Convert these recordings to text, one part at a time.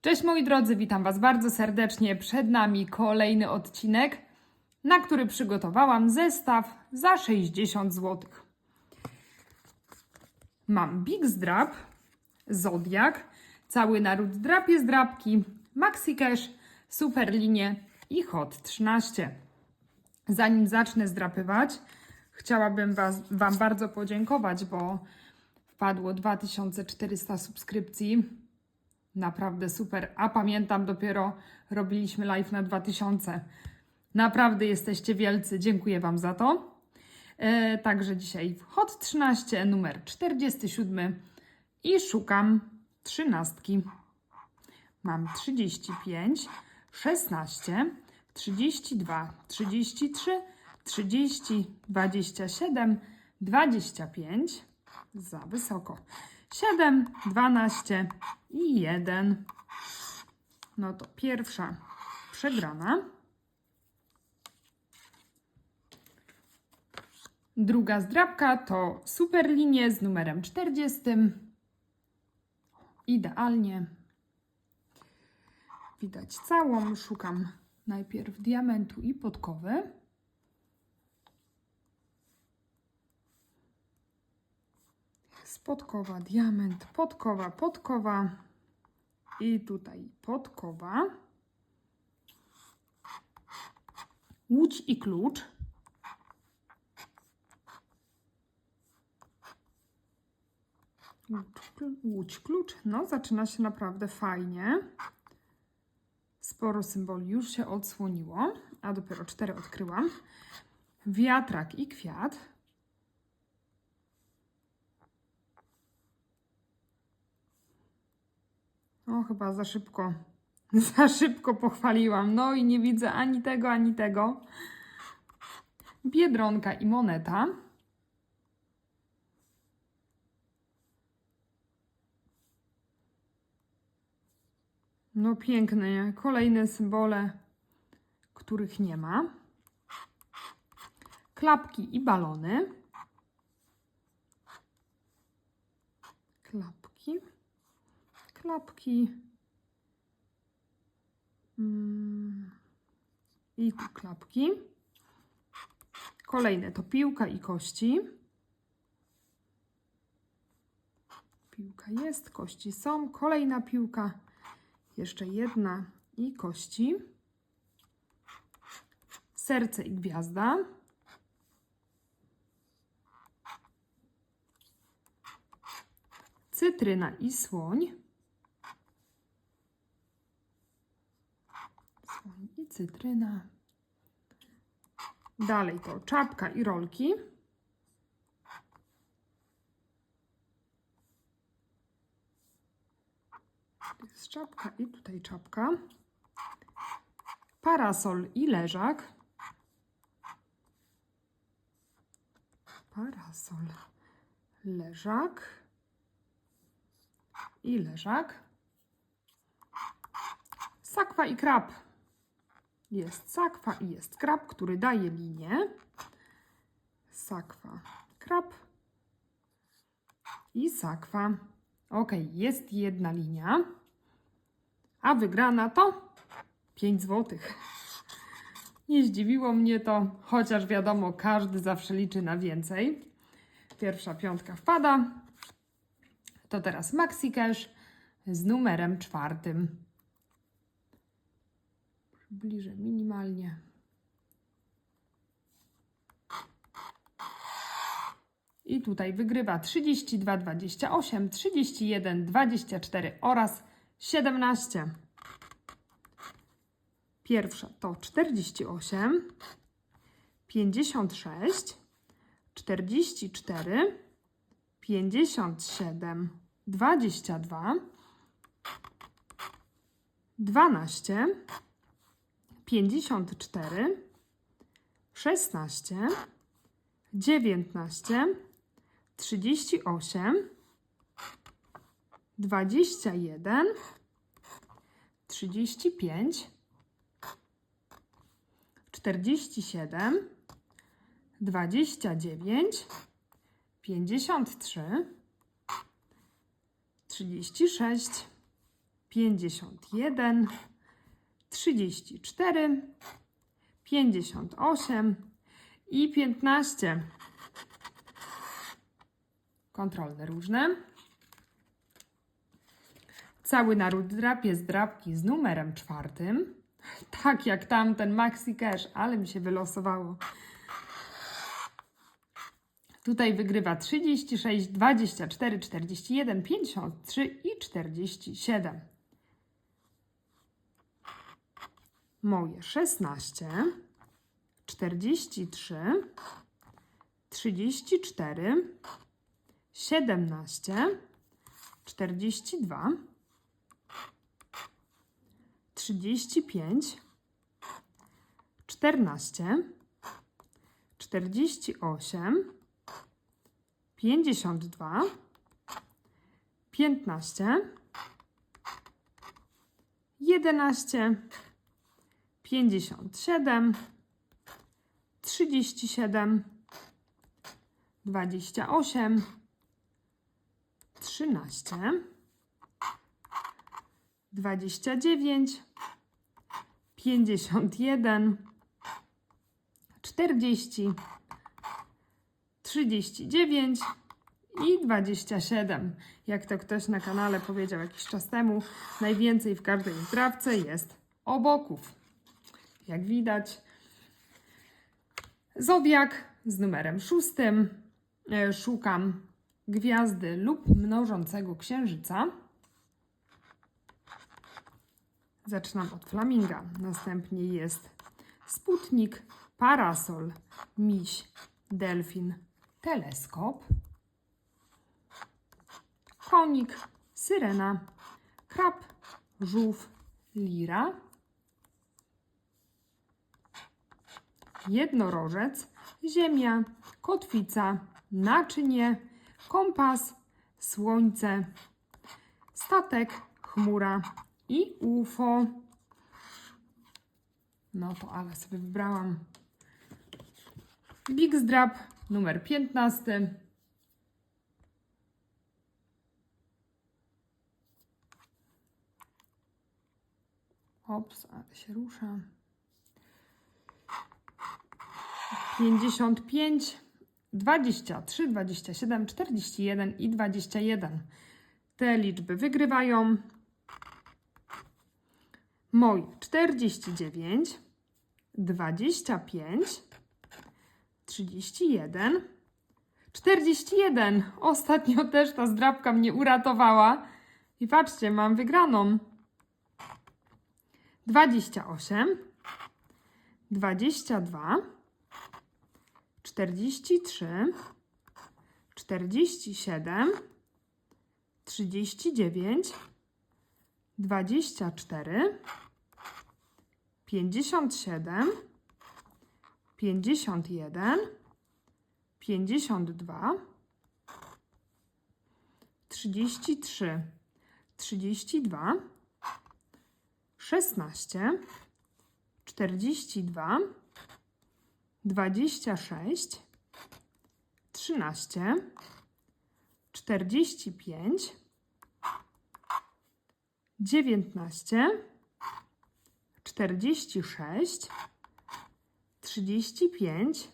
Cześć moi drodzy, witam Was bardzo serdecznie. Przed nami kolejny odcinek, na który przygotowałam zestaw za 60 zł. Mam Big Zdrap, Zodiak, cały naród drapie z drapki, Maxi Cash, Superlinie i Hot 13. Zanim zacznę zdrapywać, chciałabym was, Wam bardzo podziękować, bo wpadło 2400 subskrypcji. Naprawdę super. A pamiętam, dopiero robiliśmy live na 2000. Naprawdę jesteście wielcy. Dziękuję Wam za to. E, także dzisiaj w Hot 13, numer 47 i szukam trzynastki. Mam 35, 16, 32, 33, 30, 27, 25. Za wysoko. 7, 12 i 1. No to pierwsza przegrana. Druga zdrabka to superlinie z numerem 40. Idealnie. Widać całą. Szukam najpierw diamentu i podkowy. Spodkowa, diament, podkowa, podkowa i tutaj podkowa. Łódź i klucz. Łódź, klu- Łódź, klucz. No, zaczyna się naprawdę fajnie. Sporo symboli już się odsłoniło, a dopiero cztery odkryłam. Wiatrak i kwiat. O, chyba za szybko. Za szybko pochwaliłam. No i nie widzę ani tego, ani tego. Biedronka i moneta. No piękne? Kolejne symbole, których nie ma. Klapki i balony. Klapki klapki. Mm. I tu klapki. Kolejne to piłka i kości. Piłka jest, kości są. Kolejna piłka. Jeszcze jedna i kości. Serce i gwiazda. Cytryna i słoń. Słoń i cytryna. Dalej to czapka i rolki. Jest czapka i tutaj czapka. Parasol i leżak. Parasol, leżak i leżak. Sakwa i krab. Jest sakwa i jest krab, który daje linię. Sakwa, krab i sakwa. Ok, jest jedna linia. A wygrana to 5 zł. Nie zdziwiło mnie to, chociaż wiadomo, każdy zawsze liczy na więcej. Pierwsza piątka wpada, to teraz Maxi Cash z numerem czwartym. Bliżej minimalnie. I tutaj wygrywa 32, 28, 31, 24 oraz 17. Pierwsza to 48, 56, 44, 57, 22, 12, 54, 16, 19, 38, 21, 35, 47, 29, 53, 36, 51, 34, 58 i 15. Kontrolne różne. Cały naród drapie z drapki z numerem czwartym. Tak jak tamten Maxi Cash, ale mi się wylosowało. Tutaj wygrywa 36, 24, 41, 53 i 47. Moje 16, 43, 34, 17, 42, 35, 14, 48, 52, 15, 11, 57, 37, 28, 13, 29, 51, 40, 39 i 27. Jak to ktoś na kanale powiedział jakiś czas temu, najwięcej w każdej zdrawce jest oboków. Jak widać, zodiak z numerem szóstym. E, Szukam gwiazdy lub mnożącego księżyca. Zaczynam od flaminga. Następnie jest sputnik, parasol, miś, delfin, teleskop, konik, syrena, krab, żółw, lira, jednorożec, ziemia, kotwica, naczynie, kompas, słońce, statek, chmura i UFO. No to ale sobie wybrałam Big Zdrap numer 15. Ops, ale się rusza. 55, 23, 27, 41 i 21. Te liczby wygrywają. Moje 49, 25, 31, 41. Ostatnio też ta zdrabka mnie uratowała. I patrzcie, mam wygraną. 28, 22, 43, 47, 39, 24, 57, 51, 52, 33, 32, 16, 42, 26, 13, 45, 19, 46, 35,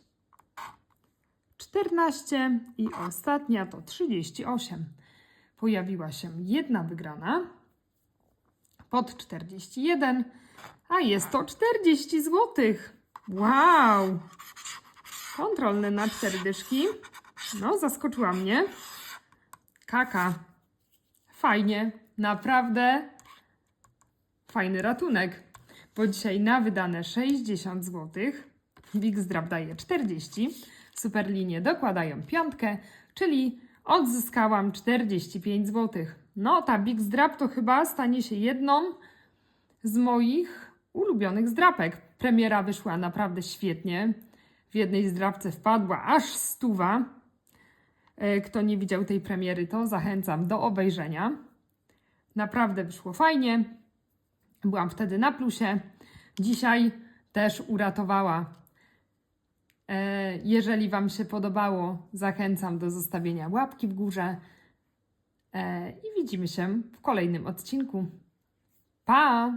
14 i ostatnia to 38. Pojawiła się jedna wygrana pod 41, a jest to 40 zł. Wow! Kontrolny na cztery dyszki. No, zaskoczyła mnie. Kaka. Fajnie, naprawdę fajny ratunek. Bo dzisiaj na wydane 60 zł Big Zdrab daje 40, Superlinie dokładają piątkę, czyli odzyskałam 45 zł. No, ta Big Zdrab to chyba stanie się jedną z moich ulubionych zdrapek. Premiera wyszła naprawdę świetnie. W jednej zdrapce wpadła aż stuwa. E, Kto nie widział tej premiery, to zachęcam do obejrzenia. Naprawdę wyszło fajnie. Byłam wtedy na plusie. Dzisiaj też uratowała. E, Jeżeli Wam się podobało, zachęcam do zostawienia łapki w górze. E, I widzimy się w kolejnym odcinku. Pa!